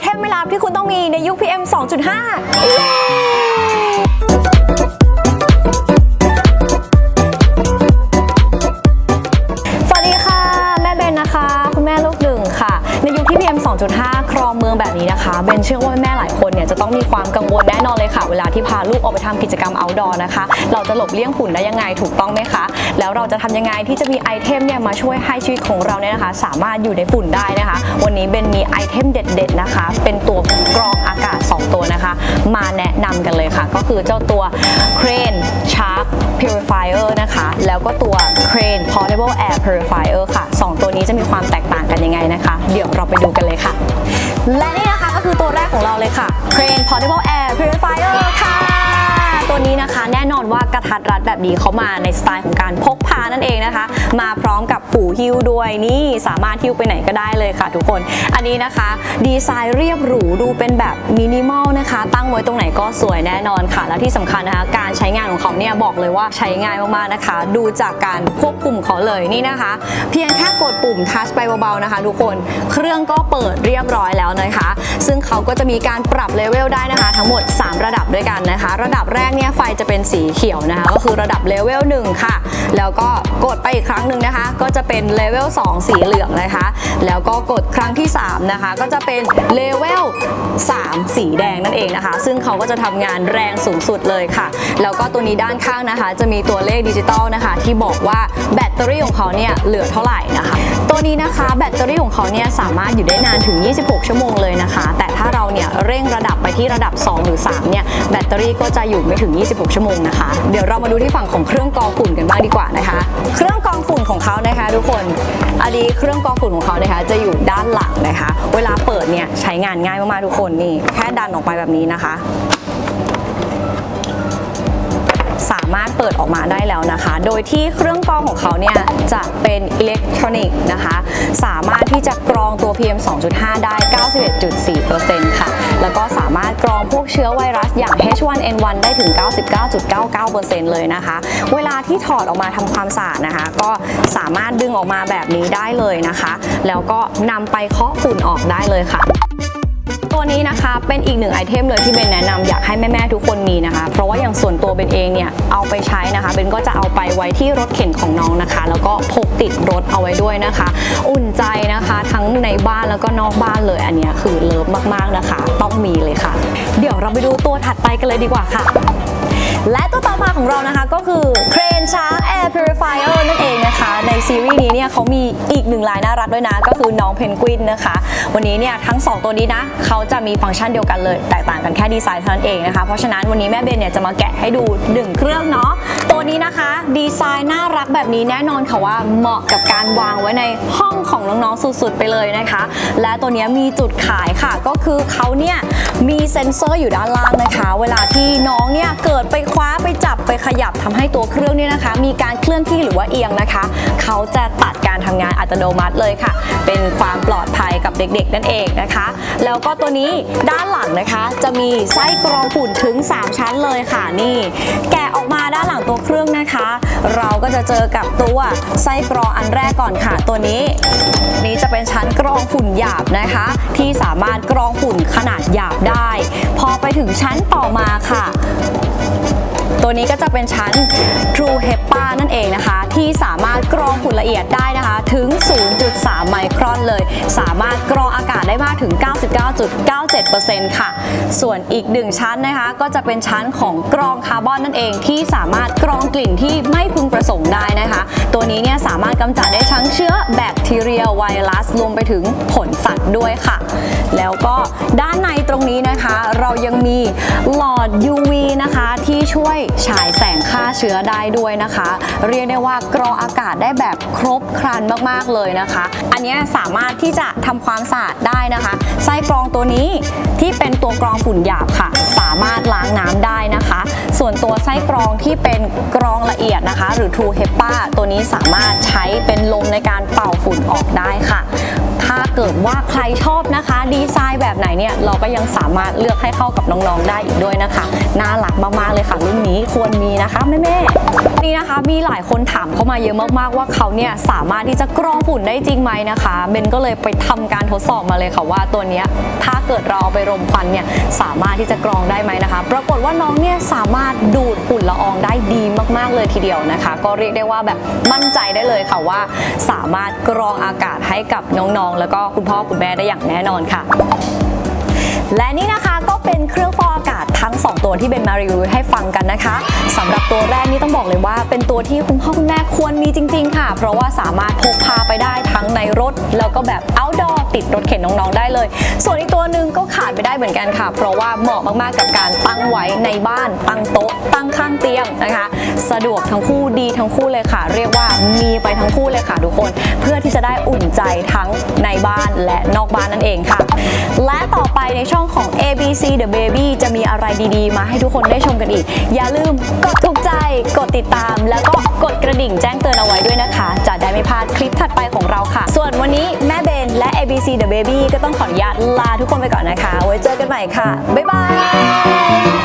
เทมไม่ลับที่คุณต้องมีในยุค PM 2.5สวัสดีค่ะแม่เบนนะคะ คุณแม่ลูกหนึ่งค่ะ ในยุคที่ PM 2.5 เมืองแบบนี้นะคะเบนเชื่อว่าแม่หลายคนเนี่ยจะต้องมีความกังวลแน่นอนเลยค่ะ เวลาที่พาลูกออกไปทำกิจกรรม outdoor นะคะ เราจะหลบเลี่ยงฝุ่นได้ยังไงถูกต้องไหมคะ แล้วเราจะทำยังไงที่จะมีไอเทมเนี่ยมาช่วยให้ชีวิตของเราเนี่ยนะคะ สามารถอยู่ในฝุ่นได้นะคะ วันนี้เบนมีไอเทมเด็ด ๆนะคะ เป็นตัวกรองอากาศ 2 ตัวนะคะ มาแนะนำกันเลยค่ะ ก็คือเจ้าตัว Crane Shark Purifier นะคะ แล้วก็ตัว Crane Portable Air Purifier ค่ะ 2 ตัวนี้จะมีความแตกต่างกันยังไงนะคะ เดี๋ยวเราไปดูกันเลยค่ะและนี่นะคะก็คือตัวแรกของเราเลยค่ะ Crane Portable Air Purifier ค่ะ ตัวนี้นะคะ แน่นอนว่ากระทัดรัดแบบนี้เขามาในสไตล์ของการพกพานั่นเองนะคะ มาพร้อมกับปูหิ้วด้วยนี่สามารถหิ้วไปไหนก็ได้เลยค่ะทุกคน อันนี้นะคะ ดีไซน์เรียบหรูดูเป็นแบบมินิมอลนะคะ ตั้งไว้ตรงไหนก็สวยแน่นอนค่ะ และที่สำคัญนะคะ การใช้งานของเขาเนี่ยบอกเลยว่าใช้ง่ายมากๆนะคะ ดูจากการควบคุมเขาเลยนี่นะคะ เพียงแค่กดปุ่มทัชไปเบาๆนะคะ ทุกคนเครื่องก็เปิดเรียบร้อยแล้วนะคะ ซึ่งเขาก็จะมีการปรับเลเวลได้นะคะ ทั้งหมด 3 ระดับด้วยกันนะคะ ระดับแรกเนี่ยไฟจะเป็นสีเขียวนะคะ ก็คือระดับเลเวล1ค่ะ แล้วก็กดไปอีกครั้งหนึ่งนะคะ ก็จะเป็นเลเวล2สีเหลืองนะคะ แล้วก็กดครั้งที่ 3 นะคะ ก็จะเป็นเลเวล3สีแดงนั่นเองนะคะ ซึ่งเขาก็จะทำงานแรงสูงสุดเลยค่ะ แล้วก็ตัวนี้ด้านข้างนะคะ จะมีตัวเลขดิจิตอลนะคะ ที่บอกว่าแบตเตอรี่ของเขาเนี่ยเหลือเท่าไหร่นะคะ ตัวนี้นะคะแบตเตอรี่ของเขาเนี่ยสามารถอยู่ได้นานถึง 26 ชั่วโมงเลยนะคะ แต่ถ้าเราเนี่ยเร่งระ ที่ระดับ 2 หรือ 3 เนี่ย แบตเตอรี่ก็จะอยู่ไม่ถึง 26 ชั่วโมงนะคะ เดี๋ยวเรามาดูที่ฝั่งของเครื่องกรองฝุ่นกันบ้างดีกว่านะคะ เครื่องกรองฝุ่นของเขานะคะทุกคน อันนี้เครื่องกรองฝุ่นของเขานะคะจะอยู่ด้านหลังนะคะ เวลาเปิดเนี่ยใช้งานง่ายมากๆทุกคนนี่แค่ดันออกไปแบบนี้นะคะามารถเปิดออกมาได้แล้วนะคะ โดยที่เครื่องกรองของเขาเนี่ยจะเป็นอิเล็กทรอนิกส์นะคะ สามารถที่จะกรองตัว PM 2.5 ได้ 91.4%ค่ะ แล้วก็สามารถกรองพวกเชื้อไวรัสอย่าง H1N1 ได้ถึง 99.99%เลยนะคะ เวลาที่ถอดออกมาทำความสะอาดนะคะ ก็สามารถดึงออกมาแบบนี้ได้เลยนะคะ แล้วก็นำไปเคาะฝุ่นออกได้เลยค่ะ ตัวนี้นะคะเป็นอีกหนึ่งไอเทมเลยที่เบนแนะนำอยากให้แม่ๆทุกคนมีนะคะ เพราะว่าอย่างส่วนตัวเบนเองเนี่ยเอาไปใช้นะคะเบนก็จะเอาไปไว้ที่รถเข็นของน้องนะคะ แล้วก็พกติดรถเอาไว้ด้วยนะคะ อุ่นใจนะคะทั้งในบ้านแล้วก็นอกบ้านเลยอันนี้คือเลิฟมากๆนะคะ ต้องมีเลยค่ะ เดี๋ยวเราไปดูตัวถัดไปกันเลยดีกว่าค่ะ และตัวต่อมาของเรานะคะก็คือ Crane Shark Air Purifier นั่นเองนะคะ ในซีรีส์นี้เนี่ยเขามีอีกหนึ่งลายน่ารักด้วยนะ ก็คือน้องเพนกวินนะคะ วันนี้เนี่ยทั้ง 2 ตัวนี้นะเขาจะมีฟังก์ชันเดียวกันเลย แตกต่างกันแค่ดีไซน์เท่านั้นเองนะคะ เพราะฉะนั้นวันนี้แม่เบนเนี่ยจะมาแกะให้ดู1เครื่องเนาะตัวนี้นะคะ ดีไซน์น่ารักแบบนี้แน่นอนค่ะว่าเหมาะกับการวางไว้ในห้องของน้องๆสุดๆไปเลยนะคะ และตัวนี้มีจุดขายค่ะก็คือเขาเนี่ย มีเซ็นเซอร์อยู่ด้านล่างนะคะ เวลาที่น้องเนี่ยเกิดไปคว้าไปจับไปขยับทำให้ตัวเครื่องเนี่ยนะคะ มีการเคลื่อนที่หรือว่าเอียงนะคะ เขาจะตัดการทำงานอัตโนมัติเลยค่ะ เป็นความปลอดภัยกับเด็กๆ นั่นเองนะคะ แล้วก็ตัวนี้ด้านหลังนะคะ จะมีไส้กรองฝุ่นถึง 3 ชั้นเลยค่ะนี่ แกะออกมาด้านหลังตัวเครื่องนะคะ เราก็จะเจอกับตัวไส้กรองอันแรกก่อนค่ะ ตัวนี้นี้จะเป็นชั้นกรองฝุ่นหยาบนะคะ ที่สามารถกรองฝุ่นขนาดหยาบได้พอไปถึงชั้นต่อมาค่ะ ตัวนี้ก็จะเป็นชั้น True HEPA นั่นเองนะคะ ที่สามารถกรองฝุ่นละเอียดได้นะคะถึง 0.3 ไมครอนเลย สามารถกรองอากาศได้มากถึง 99.97%ค่ะ ส่วนอีกหนึ่งชั้นนะคะก็จะเป็นชั้นของกรองคาร์บอนนั่นเอง ที่สามารถกรองกลิ่นที่ไม่พึงประสงค์ได้นะคะ ตัวนี้เนี่ยสามารถกำจัดได้ทั้งเชื้อแบคทีเรียไวรัสรวมไปถึงผลสัตว์ด้วยค่ะ แล้วก็ด้านในตรงนี้นะคะ เรายังมีหลอด UV นะคะที่ช่วยฉายแสงฆ่าเชื้อได้ด้วยนะคะ เรียกได้ว่ากรองอากาศได้แบบครบครันมากๆเลยนะคะ อันนี้สามารถที่จะทำความสะอาดได้นะคะไส้กรองตัวนี้ที่เป็นตัวกรองฝุ่นหยาบค่ะ สามารถล้างน้ำได้นะคะ ส่วนตัวไส้กรองที่เป็นกรองละเอียดนะคะ หรือ True HEPA ตัวนี้สามารถใช้เป็นลมในการเป่าฝุ่นออกได้ค่ะ ถ้าเกิดว่าใครชอบนะคะ ดีไซน์แบบไหนเนี่ยเราก็ยังสามารถเลือกให้เข้ากับน้องๆได้อีกด้วยนะคะน่ารักมากๆเลยค่ะ รุ่นนี้ควรมีนะคะแม่ๆนี่นะคะมีหลายคนถามเข้ามาเยอะมากๆว่าเขาเนี่ยสามารถที่จะกรองฝุ่นได้จริงไหมนะคะเบนก็เลยไปทำการทดสอบมาเลยค่ะว่าตัวเนี้ยถ้าเกิดเราเอาไปรมควันเนี่ยสามารถที่จะกรองได้ไหมนะคะ ปรากฏว่าน้องเนี่ยสามารถดูดฝุ่นละอองได้ดีมากๆเลยทีเดียวนะคะ ก็เรียกได้ว่าแบบมั่นใจได้เลยค่ะว่า สามารถกรองอากาศให้กับน้องๆ แล้วก็คุณพ่อคุณแม่ได้อย่างแน่นอนค่ะ และนี่นะคะก็เป็นเครื่องฟอกอากาศทั้ง 2 ตัวที่เบนมารีวิวให้ฟังกันนะคะสำหรับตัวแรกนี่ต้องบอกเลยว่า เป็นตัวที่คุณพ่อคุณแม่ควรมีจริง ๆ ค่ะ เพราะว่าสามารถพกพาไปได้ทั้งในรถแล้วก็แบบ outdoor ติดรถเข็นน้องๆได้เลย ส่วนอีกตัวหนึ่งก็ขาดไปได้เหมือนกันค่ะ เพราะว่าเหมาะมากๆกับการตั้งไว้ในบ้าน ตั้งโต๊ะ ตั้งข้างเตียงนะคะ สะดวกทั้งคู่ดีทั้งคู่เลยค่ะ เรียกว่ามีไปทั้งคู่เลยค่ะทุกคน เพื่อที่จะได้อุ่นใจทั้งในบ้านและนอกบ้านนั่นเองค่ะ และต่อไปในช่องของ ABC The Baby จะมีอะไรดีๆ มาให้ทุกคนได้ชมกันอีก อย่าลืมกดถูกใจ กดติดตาม แล้วก็กดกระดิ่งแจ้งเตือนเอาไว้ด้วยนะคะ จะได้ไม่พลาดคลิปถัดไปของเราค่ะ ส่วนวันนี้แม่เบนและ ABC The Baby ก็ต้องขออนุญาตลาทุกคนไปก่อนนะคะ ไว้เจอกันใหม่ค่ะ บ๊ายบาย